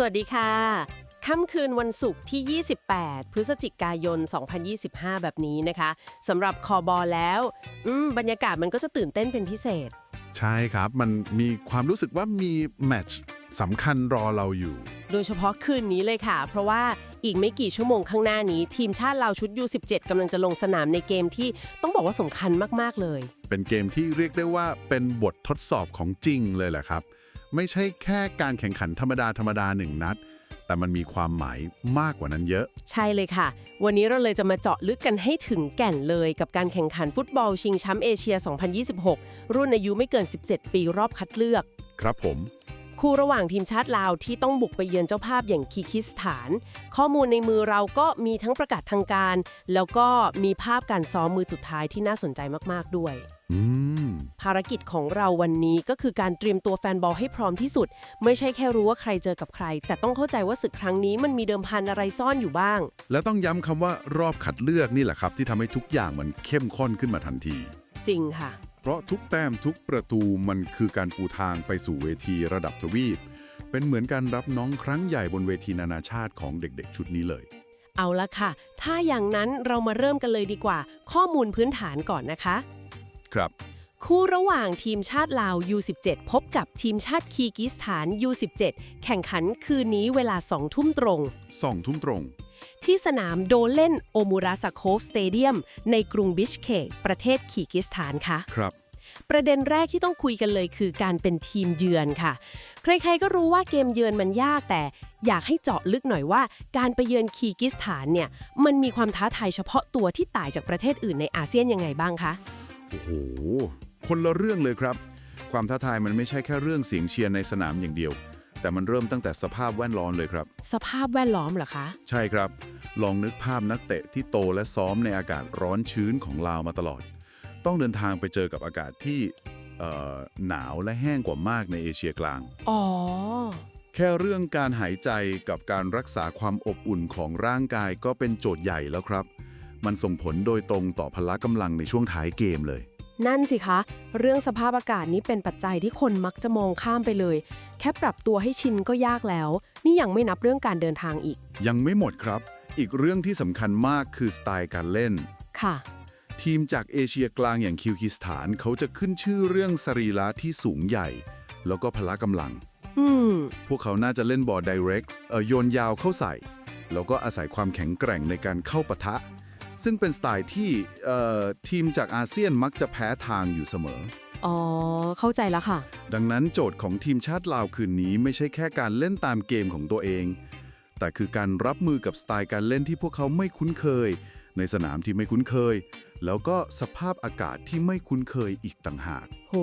สวัสดีค่ะ ค่ำคืนวันศุกร์ที่ 28 พฤศจิกายน 2025 แบบนี้นะคะสำหรับคอบอแล้วอืมบรรยากาศมันก็จะตื่นเต้นเป็นพิเศษ ใช่ครับ มันมีความรู้สึกว่ามีแมตช์สำคัญรอเราอยู่ โดยเฉพาะคืนนี้เลยค่ะ เพราะว่าอีกไม่กี่ชั่วโมงข้างหน้านี้ ทีมชาติเราวชุด U17 กำลังจะลงสนามในเกมที่ต้องบอกว่าสำคัญมากๆเลย เป็นเกมที่เรียกได้ว่าเป็นบททดสอบของจริงเลยแหละครับ ไม่ใช่แค่การแข่งขันธรรมดาธรรมดาหนึ่งนัด แต่มันมีความหมายมากกว่านั้นเยอะ ใช่เลยค่ะ วันนี้เราเลยจะมาเจาะลึกกันให้ถึงแก่นเลยกับการแข่งขันฟุตบอลชิงแชมป์เอเชีย 2026 รุ่นอายุไม่เกิน 17 ปีรอบคัดเลือก ครับผมคู่ระหว่างทีมชาติลาวที่ต้องบุกไปเยือนเจ้าภาพอย่างคีร์กิสถาน ข้อมูลในมือเราก็มีทั้งประกาศทางการ แล้วก็มีภาพการซ้อมมือสุดท้ายที่น่าสนใจมาก ๆ ด้วยอืม ภารกิจของเราวันนี้ก็คือการเตรียมตัวแฟนบอลให้พร้อมที่สุด ไม่ใช่แค่รู้ว่าใครเจอกับใคร แต่ต้องเข้าใจว่าศึกครั้งนี้มันมีเดิมพันอะไรซ่อนอยู่บ้าง แล้วต้องย้ำคำว่ารอบคัดเลือกนี่แหละครับ ที่ทำให้ทุกอย่างมันเข้มข้นขึ้นมาทันที จริงค่ะ เพราะทุกแต้มทุกประตูมันคือการปูทางไปสู่เวทีระดับทวีป เป็นเหมือนการรับน้องครั้งใหญ่บนเวทีนานาชาติของเด็กๆ ชุดนี้เลย เอาละค่ะ ถ้าอย่างนั้นเรามาเริ่มกันเลยดีกว่า ข้อมูลพื้นฐานก่อนนะคะ ครับ คู่ระหว่างทีมชาติลาว U17 พบกับทีมชาติคีร์กิสถาน U17 แข่งขันคืนนี้เวลา 2 ทุ่มตรงสองทุ่มตรง ที่สนามโดเล่นโอมูราซาโคฟสเตเดียม ในกรุงบิชเคกประเทศคีร์กิสถานค่ะ ครับประเด็นแรกที่ต้องคุยกันเลยคือการเป็นทีมเยือนค่ะ ใครๆก็รู้ว่าเกมเยือนมันยากแต่อยากให้เจาะลึกหน่อยว่า การไปเยือนคีร์กิสถานเนี่ยมันมีความท้าทายเฉพาะตัวที่ต่างจากประเทศอื่นในอาเซียนยังไงบ้างคะ โอ้โห คนละเรื่องเลยครับ ความท้าทายมันไม่ใช่แค่เรื่องเสียงเชียร์ในสนามอย่างเดียว แต่มันเริ่มตั้งแต่สภาพแวดล้อมเลยครับ สภาพแวดล้อมเหรอคะ ใช่ครับ ลองนึกภาพนักเตะที่โตและซ้อมในอากาศร้อนชื้นของลาวมาตลอด ต้องเดินทางไปเจอกับอากาศที่เอ่อหนาวและแห้งกว่ามากในเอเชียกลาง อ๋อ แค่เรื่องการหายใจกับการรักษาความอบอุ่นของร่างกายก็เป็นโจทย์ใหญ่แล้วครับ มันส่งผลโดยตรงต่อพละกำลังในช่วงท้ายเกมเลย นั่นสิคะ เรื่องสภาพอากาศนี้เป็นปัจจัยที่คนมักจะมองข้ามไปเลย แค่ปรับตัวให้ชินก็ยากแล้ว นี่ยังไม่นับเรื่องการเดินทางอีก ยังไม่หมดครับ อีกเรื่องที่สำคัญมากคือสไตล์การเล่น ค่ะ ทีมจากเอเชียกลางอย่างคิวกิสถานเขาจะขึ้นชื่อเรื่องสรีระที่สูงใหญ่ แล้วก็พละกำลัง อืม พวกเขาน่าจะเล่นบอล direct เอ่อโยนยาวเข้าใส่ แล้วก็อาศัยความแข็งแกร่งในการเข้าปะทะ ซึ่งเป็นสไตล์ที่เอ่อทีมจากอาเซียนมักจะแพ้ทางอยู่เสมอ อ๋อ เข้าใจแล้วค่ะ ดังนั้นโจทย์ของทีมชาติลาวคืนนี้ไม่ใช่แค่การเล่นตามเกมของตัวเอง แต่คือการรับมือกับสไตล์การเล่นที่พวกเขาไม่คุ้นเคย ในสนามที่ไม่คุ้นเคย แล้วก็สภาพอากาศที่ไม่คุ้นเคยอีกต่างหาก โห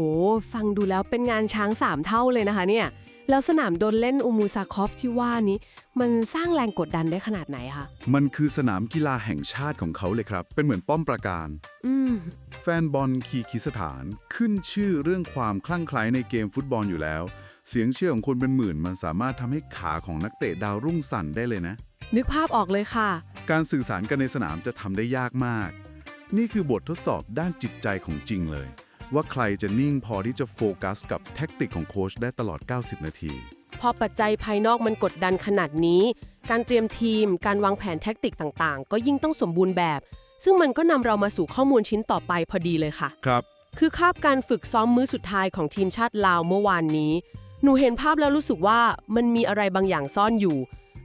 ฟังดูแล้วเป็นงานช้างสามเท่าเลยนะคะเนี่ย แล้วสนามโดนเล่นอูมูซาคอฟที่ว่านี้ มันสร้างแรงกดดันได้ขนาดไหนคะ มันคือสนามกีฬาแห่งชาติของเขาเลยครับ เป็นเหมือนป้อมปราการ อืม แฟนบอลคีร์กิสถานขึ้นชื่อเรื่องความคลั่งไคล้ในเกมฟุตบอลอยู่แล้ว เสียงเชียร์ของคนเป็นหมื่น มันสามารถทำให้ขาของนักเตะดาวรุ่งสั่นได้เลยนะ นึกภาพออกเลยค่ะ การสื่อสารกันในสนามจะทำได้ยากมาก นี่คือบททดสอบด้านจิตใจของจริงเลย ว่าใครจะนิ่งพอที่จะโฟกัสกับแท็กติกของโค้ชได้ตลอด 90 นาที พอปัจจัยภายนอกมันกดดันขนาดนี้ การเตรียมทีม การวางแผนแท็กติกต่างๆ ก็ยิ่งต้องสมบูรณ์แบบ ซึ่งมันก็นำเรามาสู่ข้อมูลชิ้นต่อไปพอดีเลยค่ะ ครับ คือคาบการฝึกซ้อมมื้อสุดท้ายของทีมชาติลาวเมื่อวานนี้ หนูเห็นภาพแล้วรู้สึกว่ามันมีอะไรบางอย่างซ่อนอยู่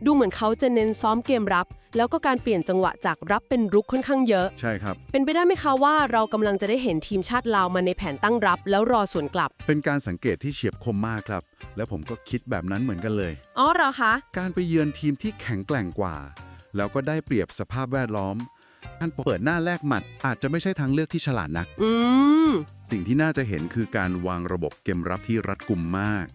ดูเหมือนเขาจะเน้นซ้อมเกมรับ แล้วก็การเปลี่ยนจังหวะจากรับเป็นรุกค่อนข้างเยอะ ใช่ครับ เป็นไปได้ไหมคะว่าเรากำลังจะได้เห็นทีมชาติลาวมาในแผนตั้งรับ แล้วรอสวนกลับ เป็นการสังเกตที่เฉียบคมมากครับ แล้วผมก็คิดแบบนั้นเหมือนกันเลย อ๋อเหรอคะ การไปเยือนทีมที่แข็งแกร่งกว่า แล้วก็ได้เปรียบสภาพแวดล้อมการเปิดหน้าแลกหมัดอาจจะไม่ใช่ทางเลือกที่ฉลาดนัก อืม สิ่งที่น่าจะเห็นคือการวางระบบเกมรับที่รัดกุมมาก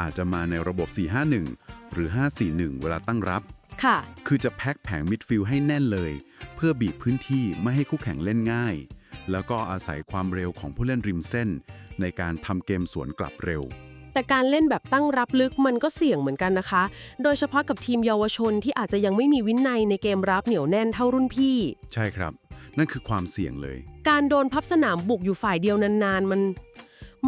อาจจะมาในระบบ 451 หรือ 541 เวลาตั้งรับ ค่ะ คือจะแพ็คแผงมิดฟิลด์ให้แน่นเลย เพื่อบีบพื้นที่ไม่ให้คู่แข่งเล่นง่าย แล้วก็อาศัยความเร็วของผู้เล่นริมเส้น ในการทำเกมสวนกลับเร็ว แต่การเล่นแบบตั้งรับลึกมันก็เสี่ยงเหมือนกันนะคะ โดยเฉพาะกับทีมเยาวชนที่อาจจะยังไม่มีวินัยในเกมรับเหนียวแน่นเท่ารุ่นพี่ ใช่ครับ นั่นคือความเสี่ยงเลย การโดนพับสนามบุกอยู่ฝ่ายเดียวนานๆ มัน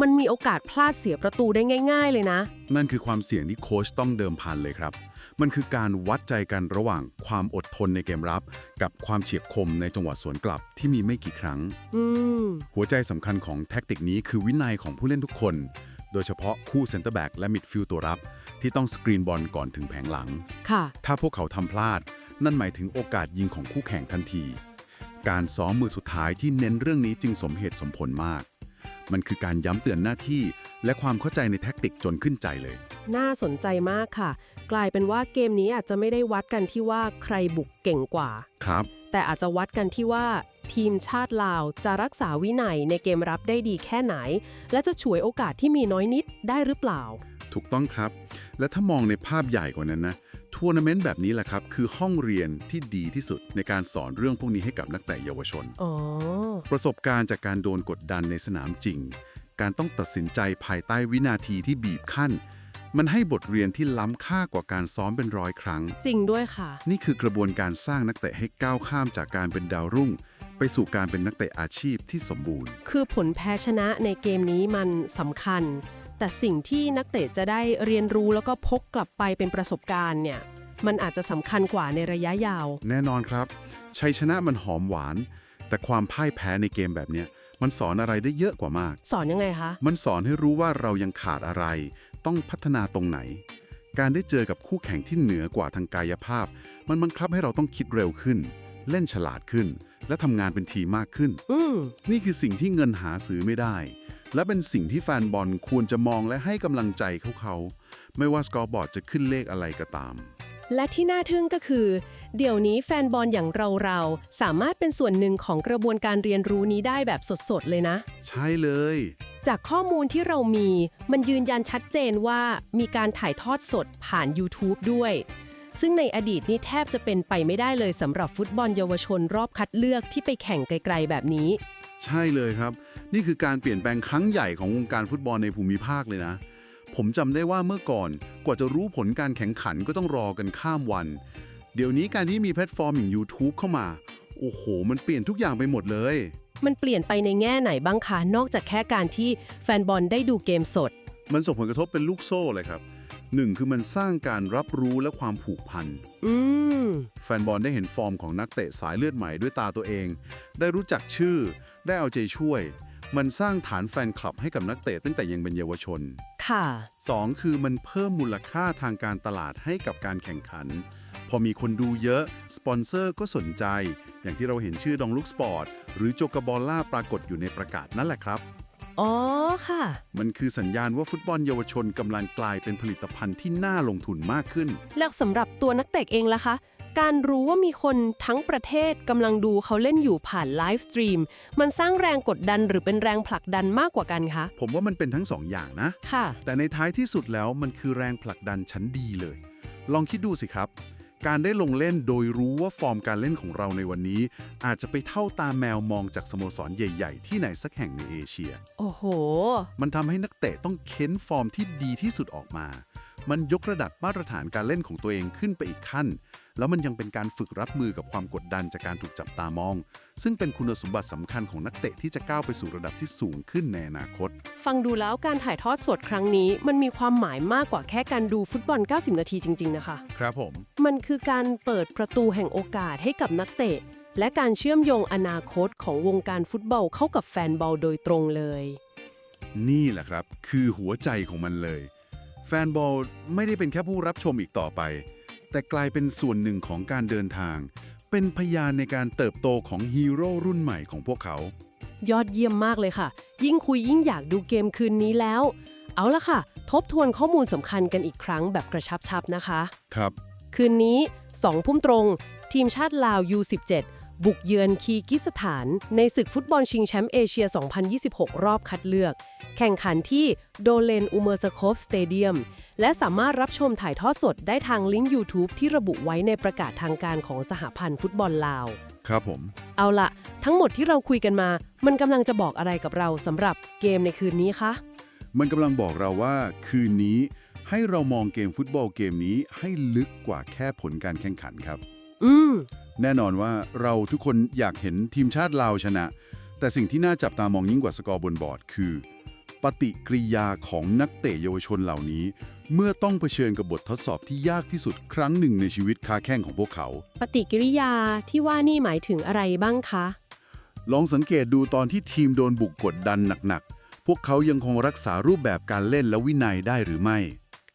มันมีโอกาสพลาดเสียประตูได้ง่าย ๆ เลยนะ นั่นคือความเสี่ยงที่โค้ชต้องเดิมพันเลยครับ มันคือการวัดใจกันระหว่างความอดทนในเกมรับ กับความเฉียบคมในจังหวะสวนกลับที่มีไม่กี่ครั้ง อืม หัวใจสำคัญของแท็กติกนี้คือวินัยของผู้เล่นทุกคน โดยเฉพาะคู่เซนเตอร์แบ็กและมิดฟิลด์ตัวรับ ที่ต้องสกรีนบอลก่อนถึงแผงหลัง ค่ะ ถ้าพวกเขาทำพลาด นั่นหมายถึงโอกาสยิงของคู่แข่งทันที การซ้อมมือสุดท้ายที่เน้นเรื่องนี้จึงสมเหตุสมผลมาก มันคือการย้ำเตือนหน้าที่ และความเข้าใจในแท็กติกจนขึ้นใจเลย น่าสนใจมากค่ะ กลายเป็นว่าเกมนี้อาจจะไม่ได้วัดกันที่ว่าใครบุกเก่งกว่า ครับ แต่อาจจะวัดกันที่ว่า ทีมชาติลาวจะรักษาวินัยในเกมรับได้ดีแค่ไหน และจะฉวยโอกาสที่มีน้อยนิดได้หรือเปล่า ถูกต้องครับ และถ้ามองในภาพใหญ่กว่านั้นนะทัวร์นาเมนต์แบบนี้แหละครับ คือห้องเรียนที่ดีที่สุดในการสอนเรื่องพวกนี้ให้กับนักเตะเยาวชนอ๋อประสบการณ์จากการโดนกดดันในสนามจริง การต้องตัดสินใจภายใต้วินาทีที่บีบคั้น มันให้บทเรียนที่ล้ำค่ากว่าการซ้อมเป็นร้อยครั้ง จริงด้วยค่ะ นี่คือกระบวนการสร้างนักเตะให้ก้าวข้ามจากการเป็นดาวรุ่ง ไปสู่การเป็นนักเตะอาชีพที่สมบูรณ์ คือผลแพ้ชนะในเกมนี้มันสำคัญ แต่สิ่งที่นักเตะจะได้เรียนรู้แล้วก็พกกลับไปเป็นประสบการณ์เนี่ยมันอาจจะสำคัญกว่าในระยะยาว แน่นอนครับ ชัยชนะมันหอมหวาน แต่ความพ่ายแพ้ในเกมแบบเนี้ยมันสอนอะไรได้เยอะกว่ามาก สอนยังไงคะ มันสอนให้รู้ว่าเรายังขาดอะไร ต้องพัฒนาตรงไหน การได้เจอกับคู่แข่งที่เหนือกว่าทางกายภาพ มันบังคับให้เราต้องคิดเร็วขึ้น เล่นฉลาดขึ้น และทำงานเป็นทีมมากขึ้นอืมนี่คือสิ่งที่เงินหาซื้อไม่ได้ และเป็นสิ่งที่แฟนบอลควรจะมองและให้กำลังใจเขาเขา ไม่ว่าสกอร์บอร์ดจะขึ้นเลขอะไรก็ตาม และที่น่าทึ่งก็คือ เดี๋ยวนี้แฟนบอลอย่างเราๆสามารถเป็นส่วนหนึ่งของกระบวนการเรียนรู้นี้ได้แบบสดๆเลยนะ ใช่เลย จากข้อมูลที่เรามี มันยืนยันชัดเจนว่ามีการถ่ายทอดสดผ่าน YouTube ด้วยซึ่งในอดีตนี่แทบจะเป็นไปไม่ได้เลยสำหรับฟุตบอลเยาวชนรอบคัดเลือกที่ไปแข่งไกลๆแบบนี้ ใช่เลยครับ นี่คือการเปลี่ยนแปลงครั้งใหญ่ของวงการฟุตบอลในภูมิภาคเลยนะ ผมจำได้ว่าเมื่อก่อนกว่าจะรู้ผลการแข่งขันก็ต้องรอกันข้ามวัน เดี๋ยวนี้การที่มีแพลตฟอร์มอย่าง YouTube เข้ามา โอ้โห มันเปลี่ยนทุกอย่างไปหมดเลย มันเปลี่ยนไปในแง่ไหนบ้างคะนอกจากแค่การที่แฟนบอลได้ดูเกมสด มันส่งผลกระทบเป็นลูกโซ่เลยครับ หนึ่งคือมันสร้างการรับรู้และความผูกพัน อืม แฟนบอลได้เห็นฟอร์มของนักเตะสายเลือดใหม่ด้วยตาตัวเอง ได้รู้จักชื่อ ได้เอาใจช่วย มันสร้างฐานแฟนคลับให้กับนักเตะตั้งแต่ยังเป็นเยาวชน ค่ะ2คือมันเพิ่มมูลค่าทางการตลาดให้กับการแข่งขัน พอมีคนดูเยอะ สปอนเซอร์ก็สนใจ อย่างที่เราเห็นชื่อดองลุกสปอร์ต หรือโจกาบอลล่าปรากฏอยู่ในประกาศนั่นแหละครับ อ๋อค่ะ มันคือสัญญาณว่าฟุตบอลเยาวชนกำลังกลายเป็นผลิตภัณฑ์ที่น่าลงทุนมากขึ้น แล้วสำหรับตัวนักเตะเองล่ะคะ การรู้ว่ามีคนทั้งประเทศกำลังดูเขาเล่นอยู่ผ่านไลฟ์สตรีมมันสร้างแรงกดดันหรือเป็นแรงผลักดันมากกว่ากันคะ ผมว่ามันเป็นทั้งสองอย่างนะ ค่ะ แต่ในท้ายที่สุดแล้วมันคือแรงผลักดันชั้นดีเลย ลองคิดดูสิครับ การได้ลงเล่นโดยรู้ว่าฟอร์มการเล่นของเราในวันนี้ อาจจะไปเท่าตาแมวมองจากสโมสรใหญ่ ๆ ที่ไหนสักแห่งในเอเชีย โอ้โห มันทำให้นักเตะต้องเค้นฟอร์มที่ดีที่สุดออกมา มันยกระดับมาตรฐานการเล่นของตัวเองขึ้นไปอีกขั้น แล้วมันยังเป็นการฝึกรับมือกับความกดดันจากการถูกจับตามอง ซึ่งเป็นคุณสมบัติสำคัญของนักเตะที่จะก้าวไปสู่ระดับที่สูงขึ้นในอนาคต ฟังดูแล้วการถ่ายทอดสดครั้งนี้มันมีความหมายมากกว่าแค่การดูฟุตบอล 90 นาทีจริง ๆ นะคะ ครับผม มันคือการเปิดประตูแห่งโอกาสให้กับนักเตะ และการเชื่อมโยงอนาคตของวงการฟุตบอลเข้ากับแฟนบอลโดยตรงเลย นี่แหละครับ คือหัวใจของมันเลย แฟนบอลไม่ได้เป็นแค่ผู้รับชมอีกต่อไป แต่กลายเป็นส่วนหนึ่งของการเดินทาง เป็นพยานในการเติบโตของฮีโร่รุ่นใหม่ของพวกเขา ยอดเยี่ยมมากเลยค่ะ ยิ่งคุยยิ่งอยากดูเกมคืนนี้แล้ว เอาละค่ะ ทบทวนข้อมูลสำคัญกันอีกครั้งแบบกระชับๆนะคะ ครับ คืนนี้2พุ่มตรง ทีมชาติลาว U17 บุกเยือนคีร์กิสถาน ในศึกฟุตบอลชิงแชมป์เอเชีย 2026 รอบคัดเลือก แข่งขันที่โดเลนอุเมอร์สโคฟสเตเดียม และสามารถรับชมถ่ายทอดสดได้ทางลิงก์ YouTube ที่ระบุไว้ในประกาศทางการของสหพันธ์ฟุตบอลลาว ครับผม เอาละทั้งหมดที่เราคุยกันมา มันกำลังจะบอกอะไรกับเราสำหรับเกมในคืนนี้คะ มันกำลังบอกเราว่าคืนนี้ ให้เรามองเกมฟุตบอลเกมนี้ให้ลึกกว่าแค่ผลการแข่งขันครับ อืม แน่นอนว่าเราทุกคนอยากเห็นทีมชาติลาวชนะ แต่สิ่งที่น่าจับตามองยิ่งกว่าสกอร์บนบอร์ดคือ ปฏิกิริยาของนักเตะเยาวชนเหล่านี้ เมื่อต้องเผชิญกับบททดสอบที่ยากที่สุดครั้งหนึ่งในชีวิตค้าแข้งของพวกเขา ปฏิกิริยาที่ว่านี่หมายถึงอะไรบ้างคะ ลองสังเกตดูตอนที่ทีมโดนบุกกดดันหนักๆ พวกเขายังคงรักษารูปแบบการเล่นและวินัยได้หรือไม่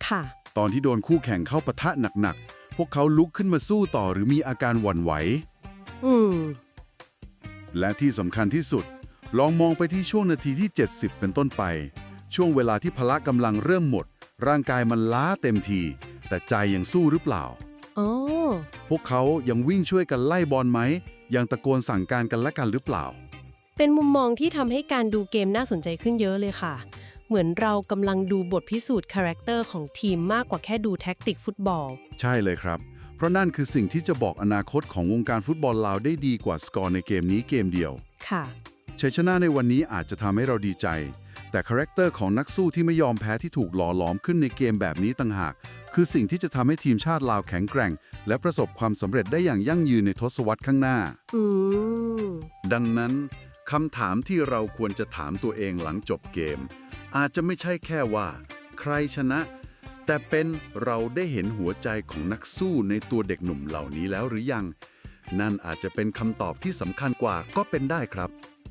ค่ะ ตอนที่โดนคู่แข่งเข้าปะทะหนักๆ พวกเขาลุกขึ้นมาสู้ต่อหรือมีอาการหวั่นไหว อืม และที่สำคัญที่สุด ลองมองไปที่ช่วงนาทีที่ 70 เป็นต้นไป ช่วงเวลาที่พละกำลังเริ่มหมด ร่างกายมันล้าเต็มที แต่ใจยังสู้หรือเปล่าอ๋อพวกเขายังวิ่งช่วยกันไล่บอลไหม ยังตะโกนสั่งการกันและกันหรือเปล่า เป็นมุมมองที่ทำให้การดูเกมน่าสนใจขึ้นเยอะเลยค่ะ เหมือนเรากำลังดูบทพิสูจน์คาแรคเตอร์ของทีมมากกว่าแค่ดูแท็กติกฟุตบอล ใช่เลยครับ เพราะนั่นคือสิ่งที่จะบอกอนาคตของวงการฟุตบอลลาวได้ดีกว่าสกอร์ในเกมนี้เกมเดียว ค่ะ ชัยชนะในวันนี้อาจจะทำให้เราดีใจ แต่คาแรคเตอร์ของนักสู้ที่ไม่ยอมแพ้ที่ถูกหล่อหลอมขึ้นในเกมแบบนี้ต่างหาก คือสิ่งที่จะทำให้ทีมชาติลาวแข็งแกร่ง และประสบความสำเร็จได้อย่างยั่งยืนในทศวรรษข้างหน้า อืมดังนั้นคำถามที่เราควรจะถามตัวเองหลังจบเกม อาจจะไม่ใช่แค่ว่า ใครชนะ แต่เป็นเราได้เห็นหัวใจของนักสู้ในตัวเด็กหนุ่มเหล่านี้แล้วหรือยัง นั่นอาจจะเป็นคำตอบที่สำคัญกว่าก็เป็นได้ครับ